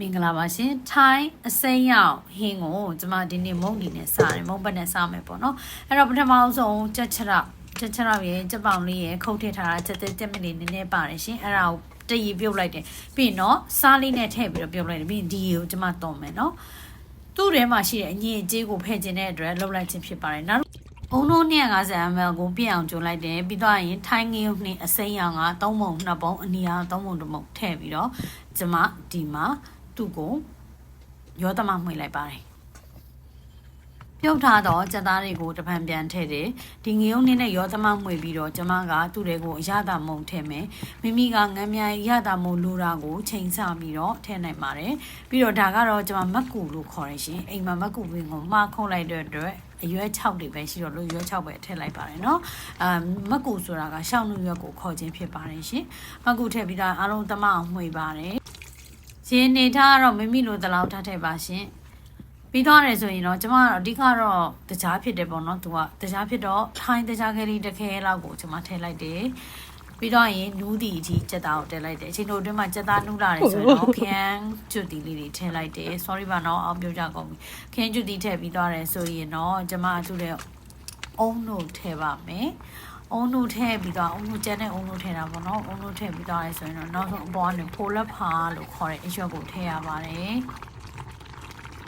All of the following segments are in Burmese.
မင်္ဂလာပါရှင်ထိုင်းအစိမ်းရောက်ဟင်းကိုကျမဒီနေ့မုံဒီနဲ့စားတယ်မုံပတ်နဲ့စားမယ်ပေါ့နော်အဲ့တော့ပထမဆုံးချက်ချရချက်ချရရဲ့ချက်ပေါင်လေးရဲ့ခုတ်ထည့်ထားတာချက်တဲ့တက်မလေးနည်းနည်းပါတယ်ရှင်အဲ့ဒါကိုတရီပြုတ်လိုက်တယ်ပြီးရင်တော့စားလေးနဲ့ထည့်ပြီးတော့ပြုတ်လိုက်တယ်ပြီးရင်ဒီကိုကျမတုံမယ်နော်သူ့ထဲမှာရှိတဲ့အငြင်းအကြေးကိုဖယ်ခြင်းတဲ့အတွက်လှုပ်လိုက်ခြင်းဖြစ်ပါတယ်နောက်အုံလုံး250 ml ကိုပြည့်အောင်ကျိုးလိုက်တယ်ပြီးတော့ရင်ထိုင်းငရုတ်နဲ့အစိမ်းရောင်က3ပုံ2ပုံအနီရောင်3ပုံ2ပုံထည့်ပြီးတော့ကျမဒီမှာ သူ့ကိုရောသမမှွေလိုက်ပါတယ်ပြုတ်ထားတော့ကြက်သားတွေကိုတပံပြန်ထည့်တယ်ဒီငရုံနင်းနဲ့ရောသမမှွေပြီးတော့ကျမကသူ့တွေကိုအရသာမုံထည့်မယ်မိမိကငမ်းမြိုင်ရသာမုံလိုတာကိုချိန်ဆပြီးတော့ထည့်နိုင်ပါတယ်ပြီးတော့ဒါကတော့ကျမမက်ကူလို့ခေါ်ရရှင်အိမ်မှာမက်ကူပင်ကိုမှားခုံလိုက်တဲ့အတွက်အရွက်6တွေပဲရှိတော့လို့ရွက်6ပဲထည့်လိုက်ပါတယ်เนาะအာမက်ကူဆိုတာကရှောင်းနုရွက်ကိုခေါ်ခြင်းဖြစ်ပါတယ်ရှင်မက်ကူထည့်ပြီးတော့အားလုံးသမအောင်မှွေပါတယ် ရင်းနေထားကတော့မိမိလိုတလောက်ထားထည့်ပါရှင်ပြီးသွားတယ်ဆိုရင်တော့ကျမကတော့အဓိကတော့တကြားဖြစ်တယ်ပေါ့နော်သူကတကြားဖြစ်တော့ထိုင်းတကြားခဲလေးတစ်ခဲလောက်ကိုကျမထည့်လိုက်တယ်ပြီးတော့ရင်နူးတီအထိစက်သားကိုတက်လိုက်တယ်အချိန်တို့အတွင်းမှာစက်သားနူးလာတယ်ဆိုရင်တော့ခရမ်းကျွတ်တီလေးတွေထည့်လိုက်တယ် sorry ပါနော်အောင်ပြောကြကုန်ပြီခရမ်းကျွတ်တီထည့်ပြီးသွားတယ်ဆိုရင်တော့ကျမသူ့တဲ့အုံးတို့ထည့်ပါမယ် အုံးတို့ထည့်ပြီးတော့အုံးတို့ကျန်တဲ့အုံးတို့ထည့်တာပေါ့နော်အုံးတို့ထည့်ပြီးသွားတယ်ဆိုရင်တော့နောက်ဆုံးအပေါ်ကနေဖိုလက်ဖာလို့ခေါ်တဲ့အရွက်ကိုထည့်ရပါတယ်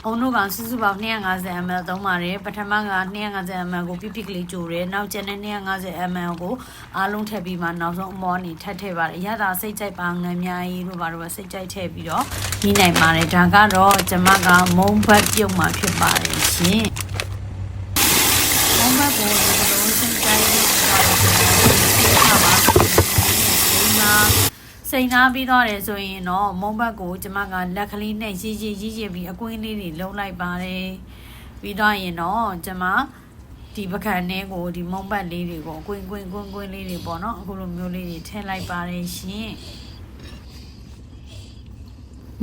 အုံတို့ကစုစုပေါင်း 250 ml သုံးပါတယ်ပထမက 250 ml ကိုပြပြကလေးကြိုတယ်နောက်ကျန်တဲ့ 250 ml ကိုအားလုံးထည့်ပြီးမှနောက်ဆုံးအမောနေထပ်ထည့်ပါတယ်ရတာစိတ်ကြိုက်ပါငံများကြီးတို့ဘာလို့ပဲစိတ်ကြိုက်ထည့်ပြီးတော့ညီးနိုင်ပါတယ်ဒါကတော့ကျမကမုံဘတ်ပြုတ်မှာဖြစ်ပါတယ်ရှင်မုံဘတ်ကိုဒီလိုစိတ်ကြိုက်ပြီးတော့ဆက်ပါပါ စိန်နာပြီးတော့တယ်ဆိုရင်တော့မုံဘတ်ကိုကျမကလက်ကလေးနဲ့ရေးရေးရေးရေးပြီးအကွင်းလေးတွေလုံးလိုက်ပါတယ်ပြီးတော့ရင်တော့ကျမဒီပကံနဲ့ကိုဒီမုံဘတ်လေးတွေကိုအကွင်းကွင်းကွင်းကွင်းလေးတွေပေါ့နော်အခုလိုမျိုးလေးတွေထည့်လိုက်ပါတယ်ရှင်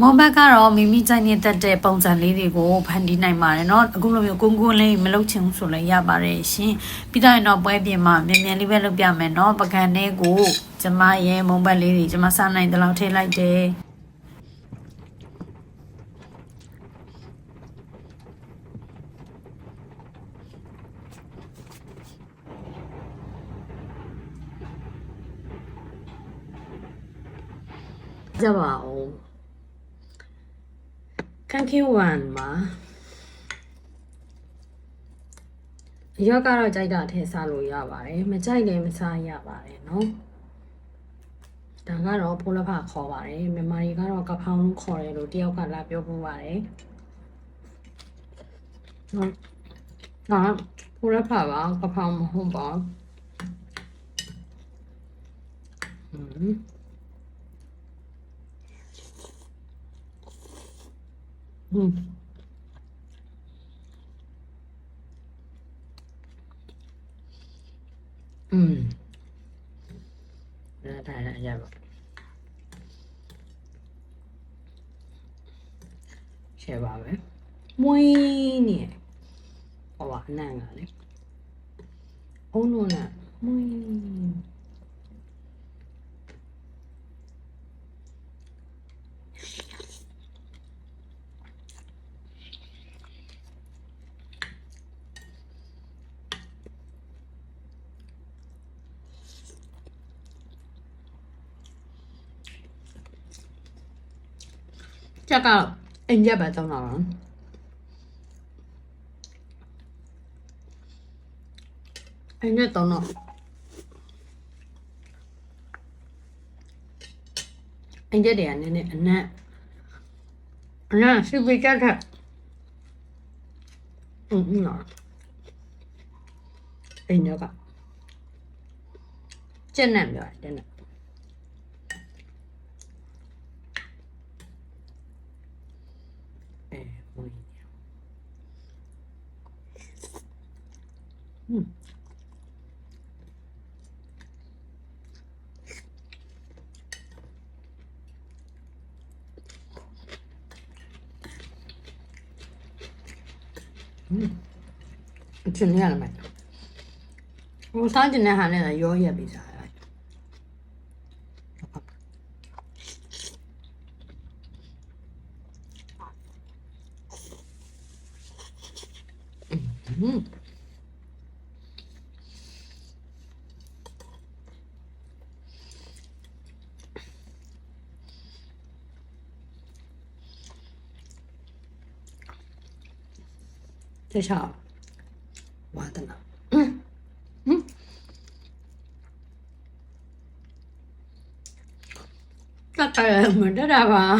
မောဘက်ကတော့မိမိကြိုက်နေတဲ့တဲ့ပုံစံလေးတွေကိုဖန်တီးနိုင်ပါတယ်เนาะအခုလိုမျိုးကွန်းကွန်းလေးမလုပ်ချင်ဘူးဆိုလည်းရပါတယ်ရှင်ပြီးတော့ရင်တော့ပွဲပြင်မှာမြန်မြန်လေးပဲလုပ်ပြမယ်เนาะပကံနဲ့ကို ကျမရဲ့မုံဘက်လေးတွေကျမစားနိုင်တဲ့လောက်ထည့်လိုက်တယ်ကြပါဦးကန်ကီဝမ်မှာအရောကတော့ကြိုက်တာထည့်စားလို့ရပါတယ်မကြိုက်လည်းမစားရပါတယ်เนาะ ဒါကတော့ဖိုးလက်ဖခေါ်ပါတယ်မြန်မာတွေကတော့ကဖောင်းလို့ခေါ်တယ်လို့တယောက်ကလာပြောပြပါတယ်နော်ဒါဖိုးလက်ဖပါကဖောင်းမဟုတ်ပါอืมอืมอืมได้ได้ ရပါရှယ်ပါပဲမွေးနေဟောပါအနံ့ကလေအုံးလုံးနဲ့မွေးကြက်ကတော့ အိမ်ရက်ပဲတောင်းတာပါအိမ်ရက်တောင်းတော့အိမ်ရက်တွေကနည်းနည်းအနက်အနက်စီပီချက်ထက်อืมနော်အိမ်ရက်ကကျက်နဲ့ပြောတယ်တဲ့ 哎，我一年。嗯，嗯，今年了没？我上今年还那个腰也没吃。Tại sao 嗯嗯，那 tinh 吧